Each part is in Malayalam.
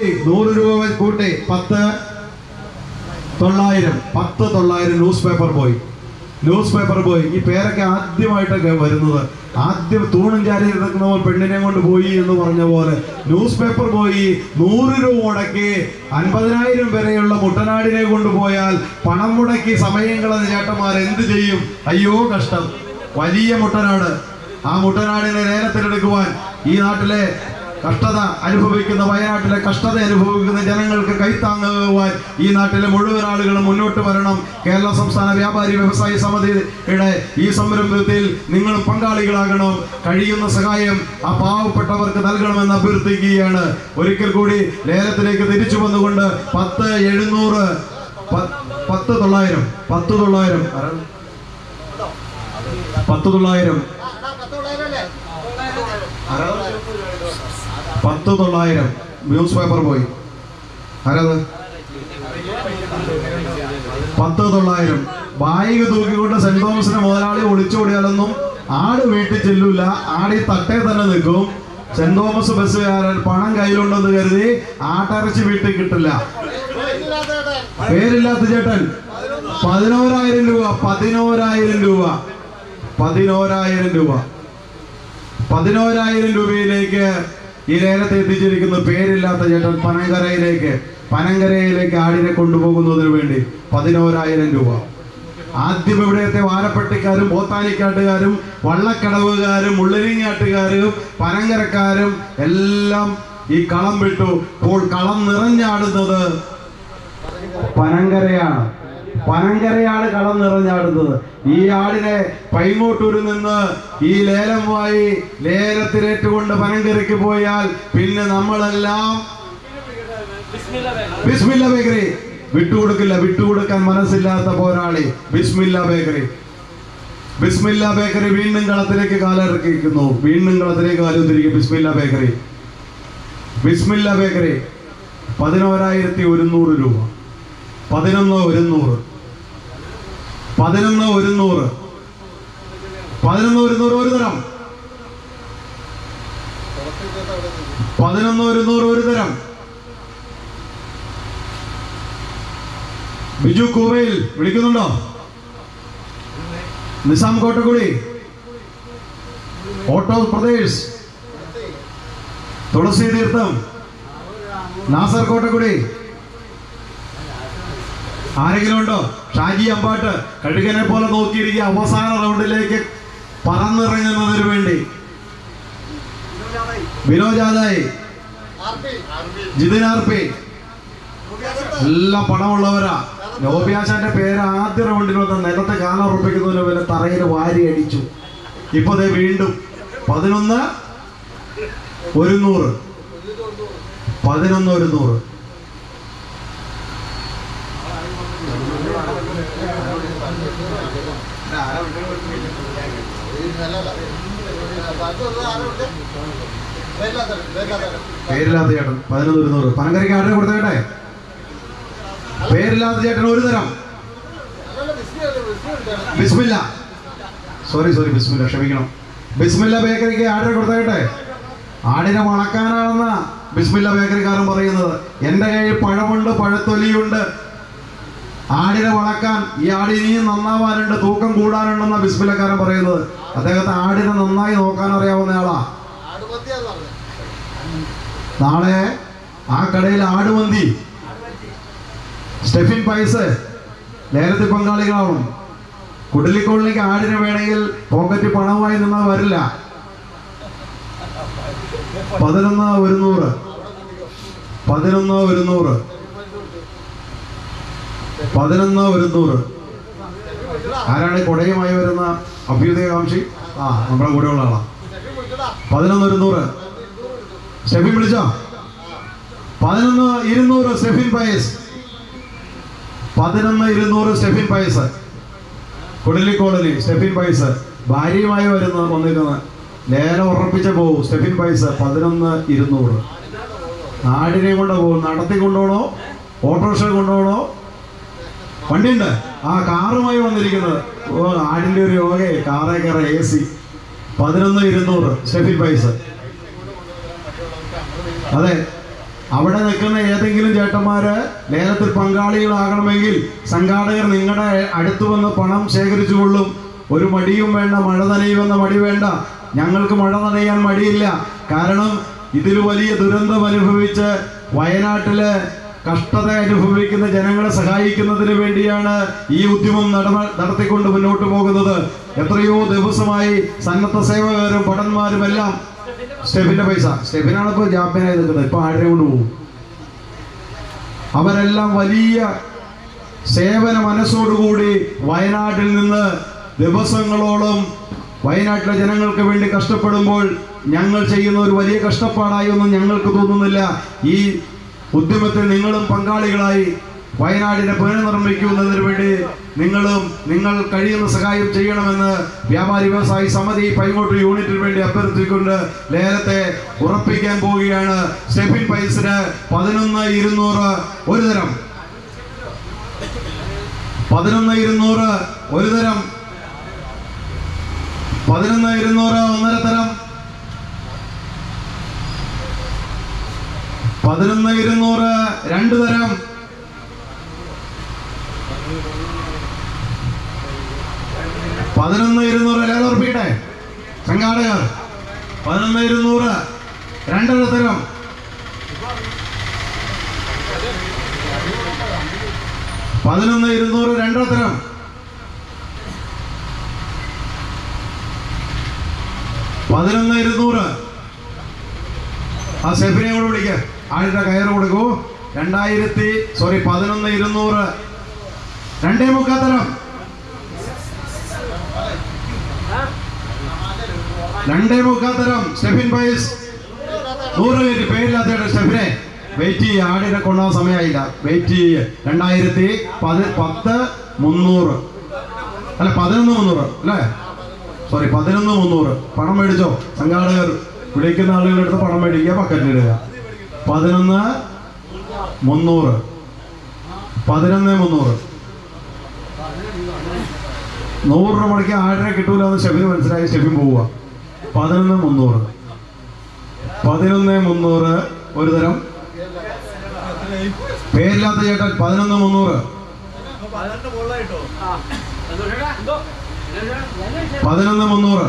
നൂറ് രൂപ കൂട്ടി. പത്ത് തൊള്ളായിരം. പത്ത് തൊള്ളായിരം news paper boy news paper boy ഈ പേരൊക്കെ ആദ്യമായിട്ടൊക്കെ വരുന്നത്. ആദ്യം തൂണും ചാരി നിൽക്കുന്നവർ പെണ്ണിനെ കൊണ്ട് പോയി എന്ന് പറഞ്ഞ പോലെ ന്യൂസ് പേപ്പർ പോയി. നൂറ് രൂപ മുടക്കി. അൻപതിനായിരം വരെയുള്ള മുട്ടനാടിനെ കൊണ്ടുപോയാൽ പണം മുടക്കി സമയം കളഞ്ഞ ചേട്ടന്മാർ എന്ത് ചെയ്യും? അയ്യോ കഷ്ടം. വലിയ മുട്ടനാട്. ആ മുട്ടനാടിനെ ലേലത്തിലെടുക്കുവാൻ ഈ നാട്ടിലെ കഷ്ടത അനുഭവിക്കുന്ന വയനാട്ടിലെ കഷ്ടത അനുഭവിക്കുന്ന ജനങ്ങൾക്ക് കൈത്താങ്ങുവാൻ ഈ നാട്ടിലെ മുഴുവൻ ആളുകളും മുന്നോട്ട് വരണം. കേരള സംസ്ഥാന വ്യാപാരി വ്യവസായ സമിതിയുടെ ഈ സംരംഭത്തിൽ നിങ്ങൾ പങ്കാളികളാകണം. കഴിയുന്ന സഹായം ആ പാവപ്പെട്ടവർക്ക് നൽകണമെന്ന് അഭ്യർത്ഥിക്കുകയാണ്. ഒരിക്കൽ കൂടി ലേലത്തിലേക്ക് തിരിച്ചു വന്നുകൊണ്ട് പത്ത് എഴുന്നൂറ് പത്ത് തൊള്ളായിരം പത്ത് തൊള്ളായിരം. പത്ത് തൊള്ളായിരം. ആരാണ്? പത്ത് തൊള്ളായിരം ന്യൂസ് പേപ്പർ പോയി. ആരത്? പത്ത് തൊള്ളായിരം ബായിക തൂക്കിക്കൊണ്ട് സെന്റ് തോമസിന്റെ മുതലാളി ഒളിച്ചോടിയാലൊന്നും ആട് വീട്ടിൽ ചെല്ലൂല. ആടി തട്ടേ തന്നെ നിൽക്കും. സെന്റ് തോമസ് ബസ്സുകാരൻ പണം കയ്യിലുണ്ടെന്ന് കരുതി ആട്ടിറച്ചി വീട്ടിൽ കിട്ടില്ല. പേരില്ലാത്ത ചേട്ടൻ. പതിനോരായിരം രൂപ പതിനോരായിരം രൂപ പതിനോരായിരം രൂപ. പതിനോരായിരം രൂപയിലേക്ക് ഈ ലേലത്തെ എത്തിച്ചിരിക്കുന്ന പേരില്ലാത്ത ചേട്ടൻ പനങ്കരയിലേക്ക് പനങ്കരയിലേക്ക് ആടിനെ കൊണ്ടുപോകുന്നതിന് വേണ്ടി പതിനോരായിരം രൂപ. ആദ്യം ഇവിടെത്തെ വാരപ്പെട്ടിക്കാരും പോത്താനിക്കാട്ടുകാരും വള്ളക്കടവുകാരും ഉള്ളരിങ്ങാട്ടുകാരും പനങ്കരക്കാരും എല്ലാം ഈ കളം വിട്ടു. ഇപ്പോൾ കളം നിറഞ്ഞാടുന്നത് പനങ്കരയാണ്. പനങ്കരയാണ് കളം നിറഞ്ഞാടുന്നത് ഈ ആടിനെ പൈങ്ങോട്ടൂരിൽ നിന്ന് ഈ ലേലം ലേലമായി ലേലത്തിലേറ്റുകൊണ്ട് പനങ്കരയ്ക്ക് പോയാൽ പിന്നെ നമ്മളെല്ലാം ബിസ്മില്ല ബേക്കറി. വിട്ടുകൊടുക്കില്ല വിട്ടുകൊടുക്കാൻ മനസ്സില്ലാത്ത പോരാളി ബിസ്മില്ല ബേക്കറി. ബിസ്മില്ല ബേക്കറി വീണ്ടും കളത്തിലേക്ക് കാലിറക്കിയിരിക്കുന്നു. വീണ്ടും കളത്തിലേക്ക് കാലുതിരിക്കും ബിസ്മില്ല ബേക്കറി. ബിസ്മില്ല ബേക്കറി. പതിനോരായിരത്തി ഒരുന്നൂറ് രൂപ. പതിനൊന്ന് ഒരുന്നൂറ്. പതിനൊന്ന് ഒരുന്നൂറ്. പതിനൊന്ന് ഒരുന്നൂറ് ഒരു തരം. പതിനൊന്ന് ഒരുന്നൂറ് ഒരു തരം. ബിജു കൂവയിൽ വിളിക്കുന്നുണ്ടോ? നിസാം കോട്ടക്കുടി. ഓട്ടോ പ്രദേശ്. തുളസി തീർത്ഥം നാസർ കോട്ടക്കുടി. ആരെങ്കിലും ഉണ്ടോ? ഷാജി അമ്പാട്ട് കഴുകനെ പോലെ നോക്കിയിരിക്കുക അവസാന റൗണ്ടിലേക്ക് പറന്നിറങ്ങുന്നതിന് വേണ്ടി. വിനോജാദായി ജിതിൻ ആർ പി. എല്ലാം പണമുള്ളവരാ ലോബിയാശാന്റെ പേര് ആദ്യ റൗണ്ടിൽ വന്ന നിലത്തെ കാലം ഉറപ്പിക്കുന്നതിന് വരെ തറയിൽ വാരി അടിച്ചു. ഇപ്പൊ ദേ വീണ്ടും പതിനൊന്ന് ഒരുന്നൂറ് പതിനൊന്ന് ഒരുന്നൂറ് പേരില്ലാത്ത ചേട്ടൻ പതിനൊന്ന് ഇരുന്നൂറ്. പനങ്കരയ്ക്ക് ആടിനെ കൊടുത്തേട്ടെ പേരില്ലാത്ത ചേട്ടൻ ഒരു തരം. ബിസ്മില്ല. സോറി സോറി ബിസ്മില്ല ക്ഷമിക്കണം. ബിസ്മില്ല ബേക്കറിക്ക് ആടിനെ കൊടുത്തേട്ടെ ആടിനെ വളക്കാനാണെന്ന ബിസ്മില്ല ബേക്കറിക്കാരൻ പറയുന്നത്. എന്റെ കയ്യിൽ പഴമുണ്ട് പഴത്തൊലിയുണ്ട്. ആടിനെ വളക്കാൻ ഈ ആടി ഇനിയും നന്നാവാനുണ്ട് തൂക്കം കൂടാനുണ്ടെന്ന ബിസ്മിലക്കാരൻ പറയുന്നത്. അദ്ദേഹത്തെ ആടിനെ നന്നായി നോക്കാൻ അറിയാവുന്ന ആളാ. നാളെ ആ കടയിൽ ആടുമന്തി സ്റ്റെഫിൻ പൈസ ലേലത്തിൽ പങ്കാളികളാവും. കുടലിക്കോളിലേക്ക് ആടിനെ വേണമെങ്കിൽ പോക്കറ്റ് പണവുമായി നിന്നാൽ വരില്ല. പതിനൊന്ന് ഒരുന്നൂറ്. പതിനൊന്ന് ഒരുന്നൂറ്. പതിനൊന്ന് ഒരുന്നൂറ് ആരാണ് കൊടയുമായി വരുന്ന അഭ്യുദയകാംക്ഷി ആ നമ്മുടെ കൂടെയുള്ള ആളാ. പതിനൊന്ന് ഒരുന്നൂറ് ഷെഫിൻ വിളിച്ചോ? പതിനൊന്ന് ഇരുന്നൂറ് സെഫിൻ പയസ്. പതിനൊന്ന് ഇരുന്നൂറ് Sefin Pius. Kudali colony Sefin Pius ഭാര്യയുമായി വരുന്ന വന്നിരുന്ന ലേലം ഉറപ്പിച്ച പോവും. സ്റ്റെഫിൻ പൈസ പതിനൊന്ന് ഇരുന്നൂറ്. നാടിനെ കൊണ്ട് പോകും നടത്തി കൊണ്ടുപോകണോ ഓട്ടോറിക്ഷ കൊണ്ടുപോകണോ വണ്ടിയുണ്ട്. ആ കാറുമായി വന്നിരിക്കുന്നത്. ആടിന്റെ ഒരു യോഗ കാറേ കയറ എ സി പതിനൊന്ന് ഇരുന്നൂറ് സ്റ്റെഫിൻ പൈസ. അതെ അവിടെ നിൽക്കുന്ന ഏതെങ്കിലും ചേട്ടന്മാര് ലേലത്തിൽ പങ്കാളികളാകണമെങ്കിൽ സംഘാടകർ നിങ്ങളുടെ അടുത്ത് വന്ന് പണം ശേഖരിച്ചു കൊള്ളും. ഒരു മടിയും വേണ്ട മഴ നനയുമെന്ന മടി വേണ്ട. ഞങ്ങൾക്ക് മഴ നനയാൻ മടിയില്ല. കാരണം ഇതിൽ വലിയ ദുരന്തം അനുഭവിച്ച് വയനാട്ടിൽ കഷ്ടത അനുഭവിക്കുന്ന ജനങ്ങളെ സഹായിക്കുന്നതിന് വേണ്ടിയാണ് ഈ ഉദ്യമം നട- നടത്തിക്കൊണ്ട് മുന്നോട്ട് പോകുന്നത്. എത്രയോ ദിവസമായി സന്നദ്ധ സേവകരും ഭടന്മാരും എല്ലാം സ്റ്റെഫിന്റെ പൈസ. സ്റ്റെഫിനാണ് ഇപ്പൊ ജാമ്യനായി നിൽക്കുന്നത് ഇപ്പൊ ആരെ കൊണ്ട് പോകും? അവരെല്ലാം വലിയ സേവന മനസ്സോടുകൂടി വയനാട്ടിൽ നിന്ന് ദിവസങ്ങളോളം വയനാട്ടിലെ ജനങ്ങൾക്ക് വേണ്ടി കഷ്ടപ്പെടുമ്പോൾ ഞങ്ങൾ ചെയ്യുന്ന ഒരു വലിയ കഷ്ടപ്പാടായി ഒന്നും ഞങ്ങൾക്ക് തോന്നുന്നില്ല. ഈ ഉദ്യമത്തിൽ നിങ്ങളും പങ്കാളികളായി വയനാടിനെ പുനർനിർമ്മിക്കുന്നതിന് വേണ്ടി നിങ്ങളും നിങ്ങൾ കഴിയുന്ന സഹായം ചെയ്യണമെന്ന് വ്യാപാരി വ്യവസായി സമിതി പൈങ്ങോട്ട് യൂണിറ്റിന് വേണ്ടി അഭ്യർത്ഥിക്കൊണ്ട് ലേലത്തെ ഉറപ്പിക്കാൻ പോവുകയാണ്. സ്റ്റെഫിൻ പൈസിന് പതിനൊന്ന് ഇരുന്നൂറ് ഒരു തരം. പതിനൊന്ന് ഇരുന്നൂറ് ഒരു തരം. പതിനൊന്ന് ഇരുന്നൂറ് ഒന്നര തരം. പതിനൊന്ന് ഇരുന്നൂറ് രണ്ടു തരം. പതിനൊന്ന് ഇരുന്നൂറ് ഉറപ്പിക്കട്ടെ? സംഘാടകർ പതിനൊന്ന് ഇരുന്നൂറ് രണ്ടര തരം. പതിനൊന്ന് ഇരുന്നൂറ് രണ്ടര തരം. പതിനൊന്ന് ഇരുന്നൂറ്. ആ സെഫിനെ കൂടെ വിളിക്ക. ആളുടെ കയറ് കൊടുക്കൂ. രണ്ടായിരത്തി സോറി പതിനൊന്ന് ഇരുന്നൂറ്. രണ്ടേ മുക്കാത്തരം. രണ്ടേ മുക്കാത്തരം. ഷെഫിൻ പൈസ് നൂറ് മിനിറ്റ് പേരില്ലാത്ത സ്റ്റെഫിനെ വെയിറ്റ് ചെയ്യുക ആടിനെ കൊണ്ടുപോകാൻ സമയമായില്ല. വെയിറ്റ് ചെയ്യുക രണ്ടായിരത്തി പതി പത്ത് മുന്നൂറ്. അല്ല പതിനൊന്ന് മുന്നൂറ്. അല്ലേ? സോറി പതിനൊന്ന് മുന്നൂറ്. പണം മേടിച്ചോ. സംഘാടകർ വിളിക്കുന്ന ആളുകളുടെ അടുത്ത് പണം മേടിക്കുക പക്കറ്റിലിടുക. പതിനൊന്ന് മുന്നൂറ്. പതിനൊന്ന് മുന്നൂറ്. നൂറ് രൂപ മുടക്കി ആടിനെ കിട്ടൂല എന്ന് ഷെഫിന് മനസ്സിലായി ഷെഫിൻ പോവുക. പതിനൊന്ന് മുന്നൂറ്. പതിനൊന്ന് മുന്നൂറ് ഒരു തരം. പേരില്ലാത്ത ചേട്ടൻ പതിനൊന്ന് മുന്നൂറ്. പതിനൊന്ന് മുന്നൂറ്.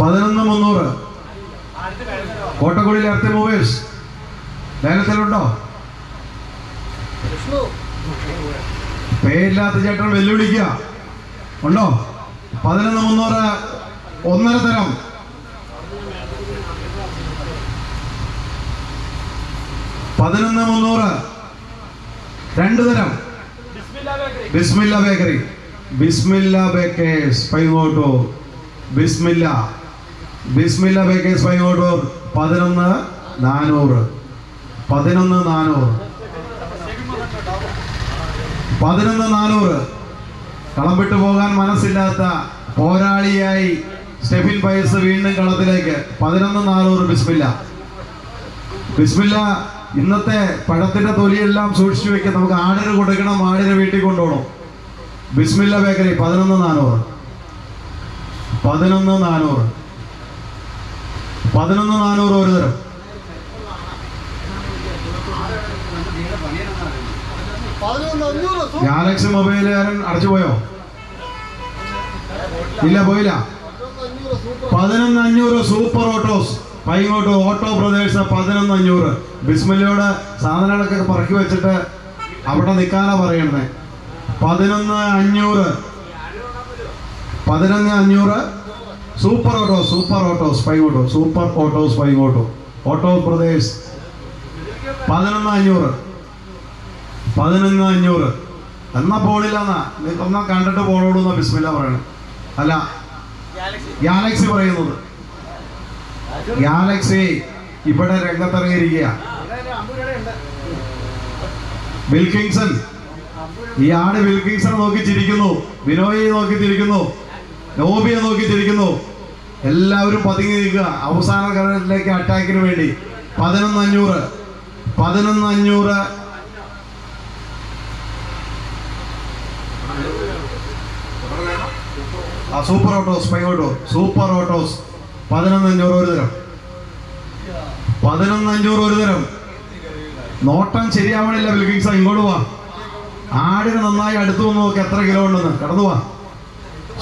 പതിനൊന്ന് മുന്നൂറ്. കോട്ടക്കുടിയിലെ അർത്ഥ മൂവേഴ്സ് ലേലത്തിലുണ്ടോ പേരില്ലാത്ത ചേട്ടൻ വെല്ലുവിളിക്കുക. ഉണ്ടോ? പതിനൊന്ന് മുന്നൂറ്. ഒന്നര തരം. പതിനൊന്ന് മുന്നൂറ്. രണ്ട് തരം. Bismilla bakery. Bismilla bakers Paingottur Bismilla. Bismilla bakers Paingottur പതിനൊന്ന് നാനൂറ്. പതിനൊന്ന് നാനൂറ്. പതിനൊന്ന് നാനൂറ്. കളം വിട്ടു പോകാൻ മനസ്സില്ലാത്ത പോരാളിയായി സ്റ്റെഫിൻ പയസ് വീണ്ടും കളത്തിലേക്ക്. പതിനൊന്ന് നാനൂറ് ബിസ്മില്ല. ബിസ്മില്ല ഇന്നത്തെ പഴത്തിന്റെ തൊലിയെല്ലാം സൂക്ഷിച്ചു വെക്കാൻ നമുക്ക് ആടിന് കൊടുക്കണം ആടിനെ വീട്ടിൽ കൊണ്ടുപോകണം. ബിസ്മില്ല ബേക്കറി പതിനൊന്ന് നാനൂറ്. പതിനൊന്ന് നാനൂറ്. പതിനൊന്ന് നാനൂറ് ഒരു തരം. ഗാലക്സ് മൊബൈലുകാരൻ അടച്ചു പോയോ? ഇല്ല പോയില്ല. പതിനൊന്ന് അഞ്ഞൂറ് സൂപ്പർ ഓട്ടോസ്. പൈങ്ങോട്ട് ഓട്ടോ പ്രദേശ പതിനൊന്ന് അഞ്ഞൂറ്. ബിസ്മില്ലയോട് സാധനങ്ങളൊക്കെ പറക്കി വെച്ചിട്ട് അവിടെ നിൽക്കാനാ പറയണേ. പതിനൊന്ന് അഞ്ഞൂറ്. പതിനൊന്ന് അഞ്ഞൂറ്. Super auto super autos auto super autos five auto. Auto brothers പതിനൊന്ന് അഞ്ഞൂറ്. പതിനൊന്ന് അഞ്ഞൂറ്. എന്നാ പോണില്ലെന്നാ. ഒന്നാ കണ്ടിട്ട് പോണോളൂ ബിസ്മില്ല പറയണം. അല്ല ഗാലക്സി പറയുന്നത്. ഗാലക്സി ഇവിടെ രംഗത്തിറങ്ങിയിരിക്കുക വിൽക്കിങ്സൺ ഈ ആട് വിൽക്കിങ്സനെ നോക്കി ചിരിക്കുന്നു വിനോയെ നോക്കി ചിരിക്കുന്നു നോബിയെ നോക്കി ചിരിക്കുന്നു. എല്ലാവരും പതുങ്ങി നിൽക്കുക. അവസാന ഘട്ടത്തിലേക്ക് അറ്റാക്കിന് വേണ്ടി. പതിനൊന്ന് അഞ്ഞൂറ്. പതിനൊന്ന് അഞ്ഞൂറ്. ആ super autos auto super autos പതിനൊന്ന് അഞ്ഞൂറ് ഒരു തരം. പതിനൊന്ന് അഞ്ഞൂറ് ഒരു തരം. നോട്ടം ശരിയാവണില്ല വിൽക്കിങ്സ ഇങ്ങോട്ട് വാ. ആടിന് നന്നായി അടുത്തു വന്ന് നോക്കി എത്ര കിലോ ഉണ്ടെന്ന്. കടന്നു വാ.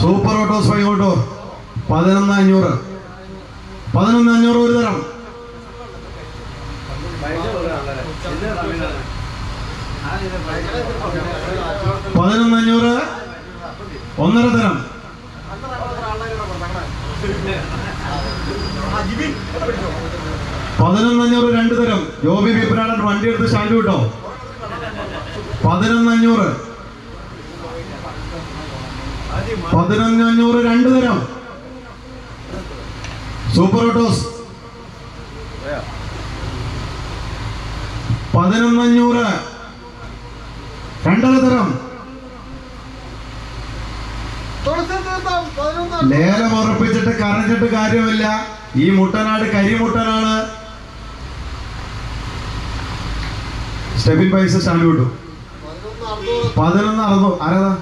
സൂപ്പർ സ്വയം ഓട്ടോ. പതിനൊന്ന് അഞ്ഞൂറ്. പതിനൊന്ന് അഞ്ഞൂറ് ഒരു തരം. പതിനൊന്ന് അഞ്ഞൂറ്. ഒന്നര തരം. പതിനൊന്ന് അഞ്ഞൂറ് രണ്ട് തരം. ജോബി ബിപ്പിനാടൻ വണ്ടി എടുത്ത് ശാന്തി വിട്ടോ പതിനൊന്ന് അഞ്ഞൂറ് പതിനൊന്ന് അഞ്ഞൂറ് രണ്ട് തരം. സൂപ്പർ ഓട്ടോസ് പതിനൊന്നഞ്ഞൂറ് രണ്ടര തരം. ലേലം ഉറപ്പിച്ചിട്ട് കറഞ്ഞിട്ട് കാര്യമില്ല. ഈ മുട്ടനാട് കരിമുട്ടനാണ്. സ്റ്റെബിൻ പൈസ സ്റ്റാൻഡ് വിട്ടു പതിനൊന്ന് അറുന്നൂറ്. ആരതാ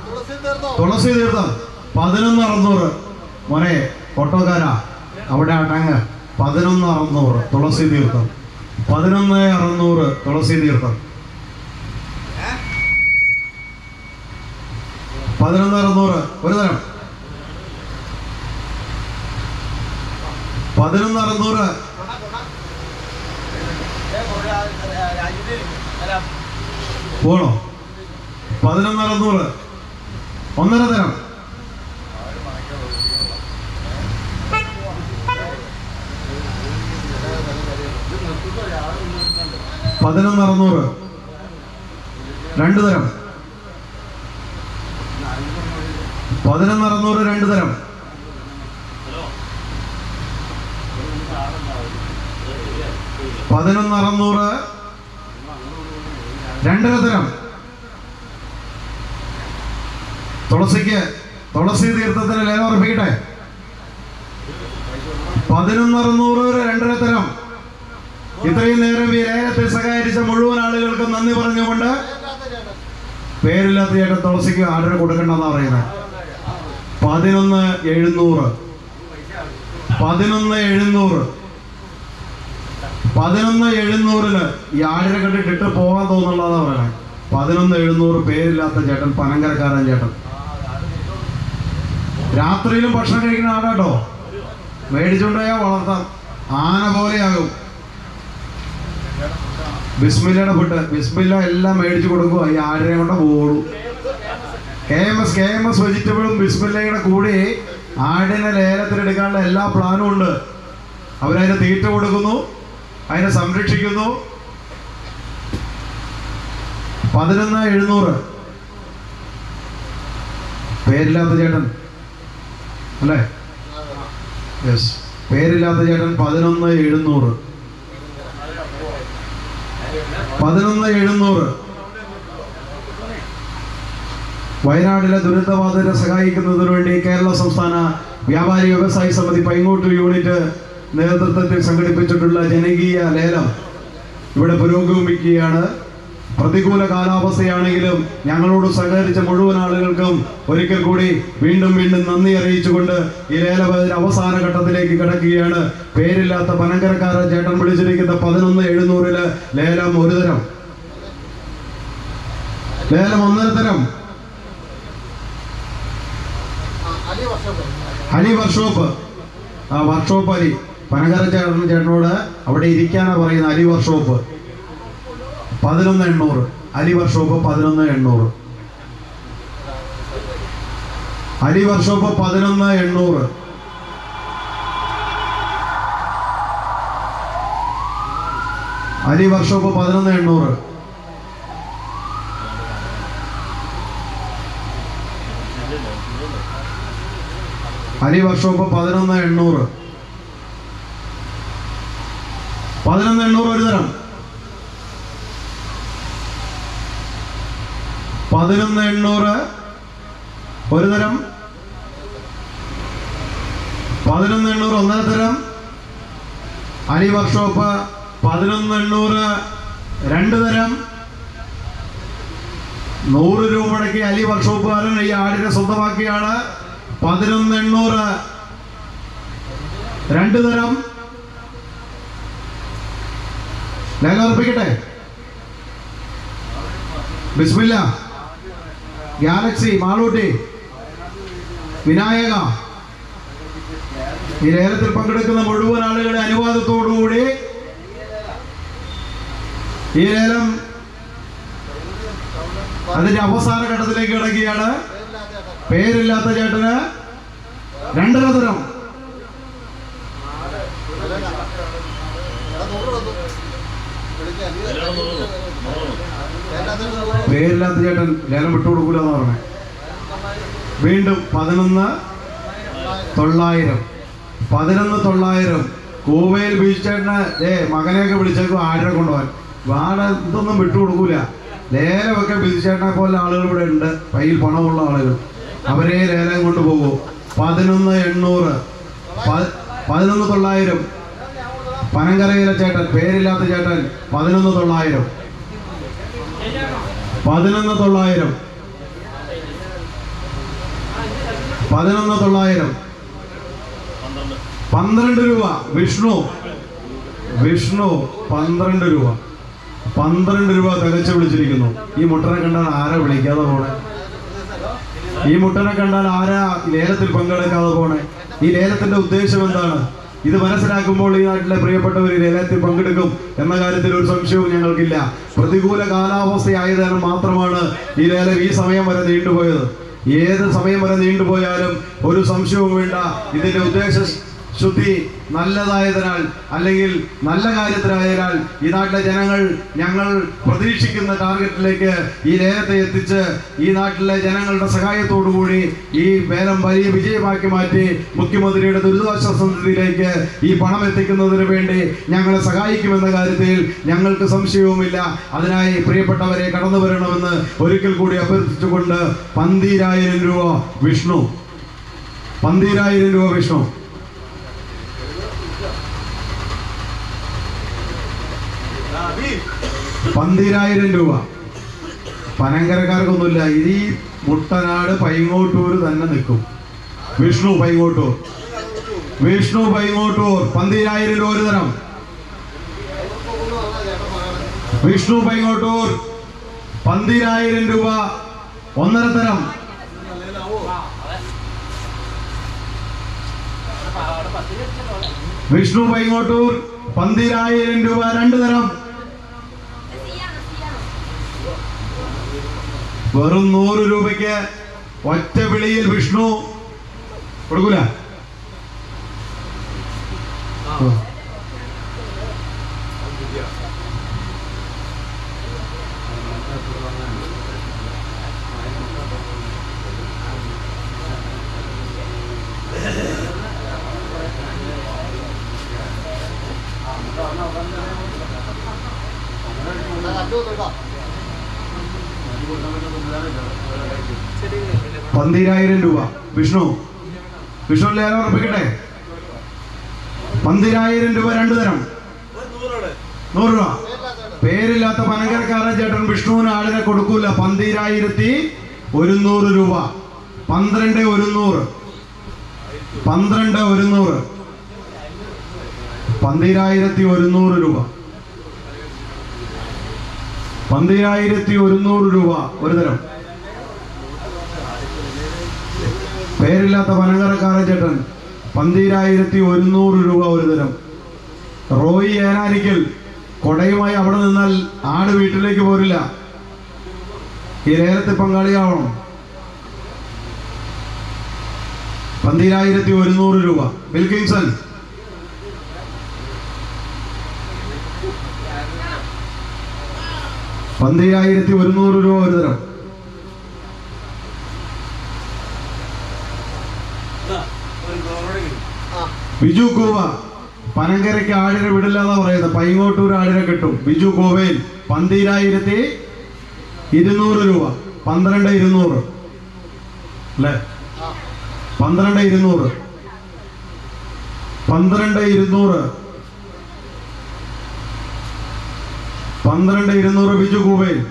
തുളസി തീർത്ഥം. പതിനൊന്ന് അറുന്നൂറ്. മോനെ ഓട്ടോക്കാരാ. അവിടെ അടങ്ങ് പതിനൊന്ന് അറുന്നൂറ്. തുളസി തീർത്ഥം. പതിനൊന്ന് അറുന്നൂറ്. തുളസി തീർത്ഥം. പതിനൊന്ന് അറുന്നൂറ്. ഒരു തരം. പതിനൊന്ന് അറുന്നൂറ്. പോണോ? പതിനൊന്ന് അറുന്നൂറ് ഒന്നര തരം. പതിനൊന്ന് അറുന്നൂറ്. രണ്ട് തരം. പതിനൊന്ന് അറുന്നൂറ് രണ്ട് തരം. പതിനൊന്ന് അറുന്നൂറ് രണ്ടര തരം. തുളസിക്ക് തുളസി തീർത്ഥത്തിന് ലേലം ഉറപ്പിക്കട്ടെ? പതിനൊന്നറുന്നൂറ് അറുന്നൂറ് രണ്ടര തരം. ഇത്രയും നേരം ഈ ലേലത്തിൽ സഹകരിച്ച മുഴുവൻ ആളുകൾക്കും നന്ദി പറഞ്ഞുകൊണ്ട് പേരില്ലാത്ത ചേട്ടൻ തുളസിക്ക് ആർഡർ കൊടുക്കണ്ടെന്നാ പറയുന്നത്. പതിനൊന്ന് എഴുന്നൂറ്. പതിനൊന്ന് എഴുന്നൂറ്. പതിനൊന്ന് എഴുന്നൂറിൽ ഈ ആടിനെ കണ്ടിട്ട് ഇട്ട് പോകാൻ തോന്നുന്നുള്ളതാണ് പറയണേ പതിനൊന്ന് എഴുന്നൂറ് പേരില്ലാത്ത ചേട്ടൻ പനങ്കരക്കാരൻ ചേട്ടൻ. രാത്രിയിലും ഭക്ഷണം കഴിക്കുന്ന ആടാട്ടോ മേടിച്ചുകൊണ്ടുപോയാൽ വളർത്താം. ആന പോലെയാകും. ബിസ്മില്ലയുടെ ഫുഡ് ബിസ്മില്ല എല്ലാം മേടിച്ചു കൊടുക്കുക ഈ ആടിനെ കൊണ്ട് പോകും K M S K M S വെജിറ്റബിളും ബിസ്മില്ലയുടെ കൂടി ആടിനെ ലേലത്തിലെടുക്കാനുള്ള എല്ലാ പ്ലാനും ഉണ്ട്. അവരതിന് തീറ്റ കൊടുക്കുന്നു. അതിനെ സംരക്ഷിക്കുന്നു. പതിനൊന്ന് എഴുന്നൂറ്. പേരില്ലാത്ത ചേട്ടൻ. അല്ലേ? യെസ് പേരില്ലാത്ത ചേട്ടൻ പതിനൊന്ന് എഴുന്നൂറ്. പതിനൊന്ന് എഴുന്നൂറ്. വയനാട്ടിലെ ദുരന്തബാധിതരെ സഹായിക്കുന്നതിന് വേണ്ടി കേരള സംസ്ഥാന വ്യാപാരി വ്യവസായി സമിതി പൈങ്ങോട്ട് യൂണിറ്റ് നേതൃത്വത്തിൽ സംഘടിപ്പിച്ചിട്ടുള്ള ജനകീയ ലേലം ഇവിടെ പുരോഗമിക്കുകയാണ്. പ്രതികൂല കാലാവസ്ഥയാണെങ്കിലും ഞങ്ങളോട് സഹകരിച്ച മുഴുവൻ ആളുകൾക്കും ഒരിക്കൽ കൂടി വീണ്ടും വീണ്ടും നന്ദി അറിയിച്ചുകൊണ്ട് ഈ ലേലപതിന് അവസാന ഘട്ടത്തിലേക്ക് കിടക്കുകയാണ്. പേരില്ലാത്ത പനങ്കരക്കാരൻ ചേട്ടൻ വിളിച്ചിരിക്കുന്ന പതിനൊന്ന് എഴുന്നൂറിൽ ലേലം ഒരു തരം. ലേലം ഒന്നര തരം. ഹരി വർക്ക്ഷോപ്പ്. ആ വർക്ക്ഷോപ്പ് ഹരി പനങ്കര ചേട്ടൻ ചേട്ടനോട് അവിടെ ഇരിക്കാനാ പറയുന്നത് ഹരി വർക്ക്ഷോപ്പ്. പതിനൊന്ന് എണ്ണൂറ്. അലി വർഷോപ്പ് പതിനൊന്ന് എണ്ണൂറ്. അലി വർഷോപ്പ് പതിനൊന്ന് എണ്ണൂറ്. അലി വർഷോപ്പ് പതിനൊന്ന് എണ്ണൂറ്. അലി വർഷോപ്പ് പതിനൊന്ന് എണ്ണൂറ്. പതിനൊന്ന് എണ്ണൂറ് ഒരു തരം. പതിനൊന്ന് എണ്ണൂറ് ഒരു തരം. പതിനൊന്ന് എണ്ണൂറ് ഒന്നര തരം. അരി വർക്ക്ഷോപ്പ് പതിനൊന്ന് എണ്ണൂറ് രണ്ട് തരം. നൂറ് രൂപ മുടക്കി അലി വർക്ക്ഷോപ്പുകാരൻ ഈ ആടിനെ സ്വന്തമാക്കിയാണ്. പതിനൊന്ന് എണ്ണൂറ് രണ്ട് തരം. ലേഖ ഉറപ്പിക്കട്ടെ? ബിസ്മില്ല. ഗാലക്സി മാളൂട്ടി. വിനായക. ഈ ലേലത്തിൽ പങ്കെടുക്കുന്ന മുഴുവൻ ആളുകളുടെ അനുവാദത്തോടുകൂടി ഈ ലേലം അതിന്റെ അവസാന ഘട്ടത്തിലേക്ക് കിടക്കുകയാണ്. പേരില്ലാത്ത ചേട്ടന് രണ്ടര തരം എടാ, നൂറ് തന്നു. വിളിക്കാൻ. പേരില്ലാത്ത ചേട്ടൻ ലേലം വിട്ടുകൊടുക്കൂല എന്ന് പറഞ്ഞേ. വീണ്ടും പതിനൊന്ന് തൊള്ളായിരം. പതിനൊന്ന് തൊള്ളായിരം. കൂവയിൽ ബീച്ച് ചേട്ടന് ഏ മകനെയൊക്കെ വിളിച്ചേക്കും ആഴ കൊണ്ടുപോകാൻ. വാട ഇതൊന്നും വിട്ടുകൊടുക്കൂല ലേലമൊക്കെ ബീച്ച് ചേട്ടനെ പോലെ ആളുകൾ ഇവിടെ ഉണ്ട്. കയ്യിൽ പണമുള്ള ആളുകൾ. അവരെ ലേലം കൊണ്ടുപോകും പതിനൊന്ന് എണ്ണൂറ്. പതിനൊന്ന് തൊള്ളായിരം. പനങ്കരയിലെ ചേട്ടൻ പേരില്ലാത്ത ചേട്ടൻ പതിനൊന്ന് തൊള്ളായിരം. പതിനൊന്ന് തൊള്ളായിരം. പതിനൊന്ന് തൊള്ളായിരം. പന്ത്രണ്ട് രൂപ. വിഷ്ണു. വിഷ്ണു പന്ത്രണ്ട് രൂപ. പന്ത്രണ്ട് രൂപ തികച്ചു വിളിച്ചിരിക്കുന്നു. ഈ മുട്ടനെ കണ്ടാൽ ആരാ വിളിക്കാതെ പോണേ? ഈ മുട്ടനെ കണ്ടാൽ ആരാ ലേലത്തിൽ പങ്കെടുക്കാതെ പോണേ? ഈ ലേലത്തിന്റെ ഉദ്ദേശം എന്താണ്? ഇത് മനസ്സിലാക്കുമ്പോൾ ഈ നാട്ടിലെ പ്രിയപ്പെട്ടവർ ലേലത്തിൽ പങ്കെടുക്കും എന്ന കാര്യത്തിൽ ഒരു സംശയവും ഞങ്ങൾക്കില്ല. പ്രതികൂല കാലാവസ്ഥയായതിനാൽ മാത്രമാണ് ഈ ലേലം ഈ സമയം വരെ നീണ്ടുപോയത്. ഏത് സമയം വരെ നീണ്ടുപോയാലും ഒരു സംശയവും വേണ്ട. ഇതിന്റെ ഉദ്ദേശ ശുദ്ധി നല്ലതായതിനാൽ അല്ലെങ്കിൽ നല്ല കാര്യത്തിനായതിനാൽ ഈ നാട്ടിലെ ജനങ്ങൾ ഞങ്ങൾ പ്രതീക്ഷിക്കുന്ന ടാർഗറ്റിലേക്ക് ഈ ലേലത്തെ എത്തിച്ച് ഈ നാട്ടിലെ ജനങ്ങളുടെ സഹായത്തോടുകൂടി ഈ വേലം വലിയ വിജയമാക്കി മാറ്റി മുഖ്യമന്ത്രിയുടെ ദുരിതാശ്വാസ നിധിയിലേക്ക് ഈ പണം എത്തിക്കുന്നതിന് വേണ്ടി ഞങ്ങളെ സഹായിക്കുമെന്ന കാര്യത്തിൽ ഞങ്ങൾക്ക് സംശയവുമില്ല. അതിനായി പ്രിയപ്പെട്ടവരെ കടന്നു വരണമെന്ന് ഒരിക്കൽ കൂടി അഭ്യർത്ഥിച്ചുകൊണ്ട് പന്തീരായിരം രൂപ വിഷ്ണു. പന്തീരായിരം രൂപ വിഷ്ണു. പന്തിരായിരം രൂപ. പനങ്കരക്കാർക്കൊന്നുമില്ല. ഇനി മുട്ടനാട് പൈങ്ങോട്ടൂർ തന്നെ നിൽക്കും. വിഷ്ണു പൈങ്ങോട്ടൂർ. വിഷ്ണു പൈങ്ങോട്ടൂർ. പന്തിരായിരം രൂപ ഒരു തരം. വിഷ്ണു പൈങ്ങോട്ടൂർ. പന്തിരായിരം രൂപ ഒന്നര തരം. വിഷ്ണു പൈങ്ങോട്ടൂർ. പന്തിരായിരം രൂപ രണ്ട് തരം. വെറും നൂറ് രൂപയ്ക്ക് ഒറ്റ വിളിയിൽ വിഷ്ണു കൊടുക്കൂല? കേട്ടോ പന്തിരായിരം രൂപ. വിഷ്ണു വിഷ്ണു ലേലം ഉറപ്പിക്കട്ടെ? പന്തിരായിരം രൂപ രണ്ടു തരം. നൂറ് രൂപ. പേരില്ലാത്ത പനങ്കരക്കാരൻ ചേട്ടൻ വിഷ്ണുവിന് ആളിനെ കൊടുക്കൂല. പന്തിരായിരത്തി ഒരുന്നൂറ് രൂപ. പന്ത്രണ്ട് ഒരുന്നൂറ്. പന്ത്രണ്ട് ഒരുന്നൂറ്. പന്തിരായിരത്തി ഒരുന്നൂറ് രൂപ. പന്തിരായിരത്തി ഒരുന്നൂറ് രൂപ ഒരു തരം. പേരില്ലാത്ത പനങ്കരക്കാരൻ ചേട്ടൻ പന്തിരായിരത്തി ഒരുന്നൂറ് രൂപ ഒരു തരം. റോയി ഏനാനിക്കൽ കൊടയുമായി അവിടെ നിന്നാൽ ആട് വീട്ടിലേക്ക് പോരില്ല. ഈ ലേലത്തിൽ പങ്കാളിയാവണം. പന്തിരായിരത്തി ഒരുന്നൂറ് രൂപ. വിൽക്കിൻസൺ പന്തിരായിരത്തി ഒരുന്നൂറ് രൂപ ഒരു തരം. ബിജു കോവ പനങ്കരയ്ക്ക് ആടിനെ വിടില്ല എന്നാ പറയുന്നത്. പൈങ്ങോട്ടൂർ ആടിനെ കിട്ടും. ബിജു കോവയിൽ പന്തിരായിരത്തി ഇരുന്നൂറ് രൂപ. പന്ത്രണ്ട് ഇരുന്നൂറ്. അല്ലേ? പന്ത്രണ്ട് ഇരുന്നൂറ്. പന്ത്രണ്ട് ഇരുന്നൂറ്. പന്ത്രണ്ട് ഇരുന്നൂറ് ബിജു കൂവയിൽ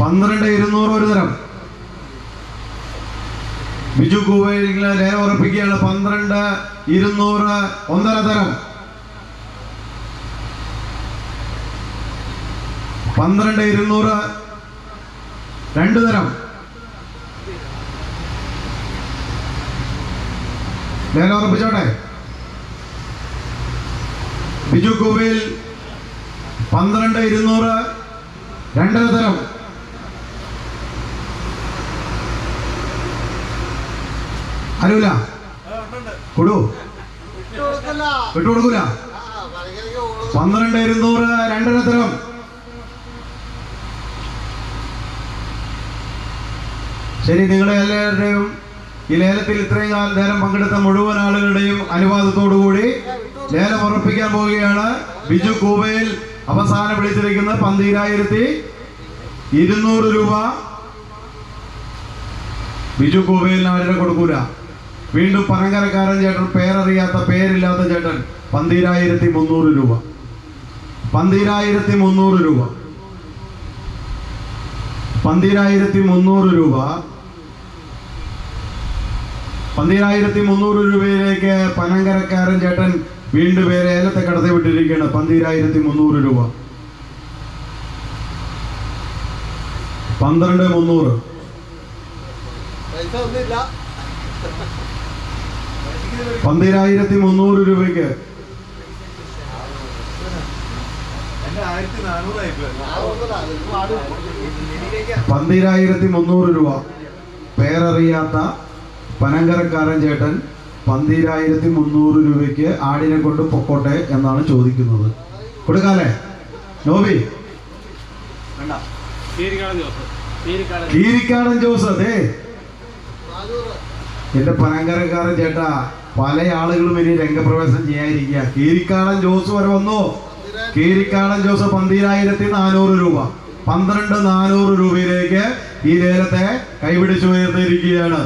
പന്ത്രണ്ട് ഇരുന്നൂറ് ഒരു തരം. ബിജു കൂവയിലെ ലേലം ഉറപ്പിക്കുകയാണ്. പന്ത്രണ്ട് ഇരുന്നൂറ് ഒന്നര തരം. പന്ത്രണ്ട് ഇരുന്നൂറ് രണ്ടു തരം. ലേലം ഉറപ്പിച്ചോട്ടെ ബിജു ഗോവിൽ പന്ത്രണ്ട് ഇരുന്നൂറ് രണ്ടര തരം. അറിയില്ല കൊടു. വിട്ടുകൊടുക്കൂല പന്ത്രണ്ട് ഇരുന്നൂറ് രണ്ടര തരം. ശരി നിങ്ങളെ എല്ലാവരുടെയും ഈ ലേലത്തിൽ ഇത്രയും നേരം പങ്കെടുത്ത മുഴുവൻ ആളുകളുടെയും അനുവാദത്തോടുകൂടി ലേലം ഉറപ്പിക്കാൻ പോവുകയാണ്. ബിജു കൂബയിൽ അവസാനം വിളിച്ചിരിക്കുന്നത് പന്തീരായിരത്തി ഇരുന്നൂറ് രൂപ. ബിജു കൂബയിൽ ആരുടെ കൊടുക്കൂല? വീണ്ടും പനങ്കരക്കാരൻ ചേട്ടൻ പേരറിയാത്ത പേരില്ലാത്ത ചേട്ടൻ പന്തീരായിരത്തി മുന്നൂറ് രൂപ. പന്തീരായിരത്തി മുന്നൂറ് രൂപ. പന്തീരായിരത്തി മുന്നൂറ് രൂപ. പന്തീരായിരത്തി മുന്നൂറ് രൂപയിലേക്ക് പനങ്കരക്കാരൻ ചേട്ടൻ വീണ്ടും പേര് ഏലത്തെ കടത്തി വിട്ടിരിക്കുകയാണ്. പന്തീരായിരത്തി മുന്നൂറ് രൂപ. പന്ത്രണ്ട് മുന്നൂറ്. പന്തീരായിരത്തി മുന്നൂറ് രൂപയ്ക്ക്. പന്തീരായിരത്തി മുന്നൂറ് രൂപ. പേരറിയാത്ത പനങ്കരക്കാരൻ ചേട്ടൻ പന്തിരായിരത്തി മുന്നൂറ് രൂപയ്ക്ക് ആടിനെ കൊണ്ട് പൊക്കോട്ടെ എന്നാണ് ചോദിക്കുന്നത്. കൊടുക്കാലേ നോബി. കീരിക്കാടൻ ജോസ്. അതെ എന്റെ പനങ്കരക്കാരൻ ചേട്ടാ പല ആളുകളും ഇനി രംഗപ്രവേശനം ചെയ്യാതിരിക്കുക കീരിക്കാടൻ ജോസ് വരെ വന്നു. കീരിക്കാടൻ ജോസ് പന്തിരായിരത്തി നാനൂറ് രൂപ. പന്ത്രണ്ട് നാനൂറ് രൂപയിലേക്ക് ഈ ലേലത്തെ കൈപിടിച്ചു ഉയർത്തിയിരിക്കുകയാണ്.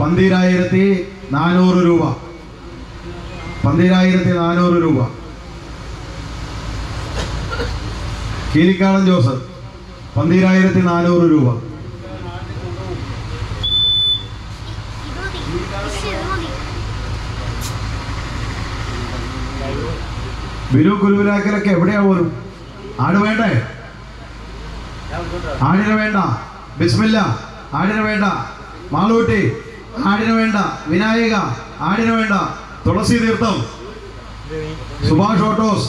പന്തീരായിരത്തി നാനൂറ് രൂപ. പന്തിരായിരത്തി നാനൂറ് രൂപ. കീരിക്കാടൻ ജോസ് പന്തിരായിരത്തി നാനൂറ് രൂപ. ബിനു കുരുവിലാക്കലൊക്കെ എവിടെയാ പോലും? ആട് വേണ്ടേ? ആടിന് വേണ്ട. ബിസ്മില്ല. ആടിന് വേണ്ട. മാളൂട്ടി. ആടിന് വേണ്ട. വിനായക ആടിനു വേണ്ട. തുളസി തീർത്ഥം. സുഭാഷ് ഓട്ടോസ്.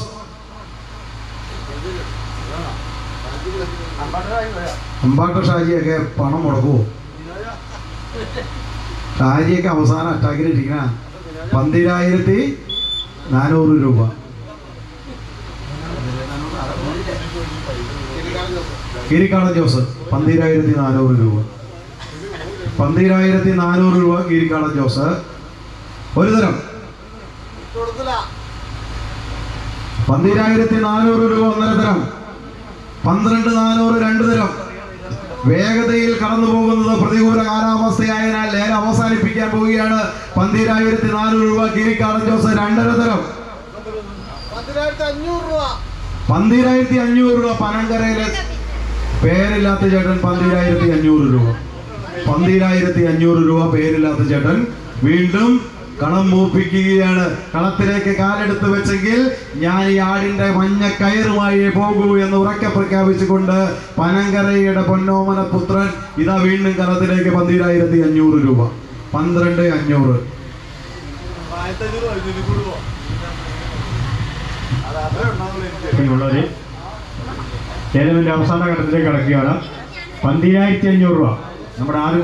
അമ്പാട്ട ഷാജിയൊക്കെ പണം മുടക്കൂ ഷാജിയൊക്കെ അവസാനം അറ്റാക്കിലിരിക്കണ പന്തിരായിരത്തി നാനൂറ് രൂപ. കീരിക്കാടൻ ജോസ്. പന്തിരായിരത്തി നാനൂറ് രൂപ. പന്തിരായിരത്തി നാനൂറ് രൂപ കീരിക്കാടൻ ജോസ്. ഒരു തരം. പന്തിരായിരത്തി നാനൂറ് രൂപ ഒന്നര തരം. പന്ത്രണ്ട് നാനൂറ് രണ്ട് തരം. വേഗതയിൽ കടന്നു പോകുന്നത് പ്രതികൂല കാലാവസ്ഥയായതിനാൽ ലേലം അവസാനിപ്പിക്കാൻ പോവുകയാണ്. പന്തിരായിരത്തി നാനൂറ് രൂപ കീരിക്കാടൻ ജോസ് രണ്ടര തരം. പന്തിരായിരത്തി അഞ്ഞൂറ് രൂപ പനങ്കരയിലെ പേരില്ലാത്ത ചേട്ടൻ പന്തിരായിരത്തി അഞ്ഞൂറ് രൂപ. പന്തിരായിരത്തി അഞ്ഞൂറ് രൂപ പേരില്ലാത്ത ചേട്ടൻ വീണ്ടും കളം മൂപ്പിക്കുകയാണ്. കളത്തിലേക്ക് കാലെടുത്ത് വെച്ചെങ്കിൽ ഞാൻ ഈ ആടിന്റെ മഞ്ഞ കയറുമായി പോകൂ എന്ന് ഉറക്കെ പ്രഖ്യാപിച്ചുകൊണ്ട് പനങ്കരയുടെ പൊന്നോമന പുത്രൻ ഇതാ വീണ്ടും കളത്തിലേക്ക് പന്തിരായിരത്തി അഞ്ഞൂറ് രൂപ. പന്ത്രണ്ട് അഞ്ഞൂറ്. ലേലമിന്റെ അവസാന ഘട്ടത്തിലേക്ക് കടക്കുകയാണ്. പന്തിരായിരത്തി അഞ്ഞൂറ് രൂപ. നമ്മുടെ ആദ്യം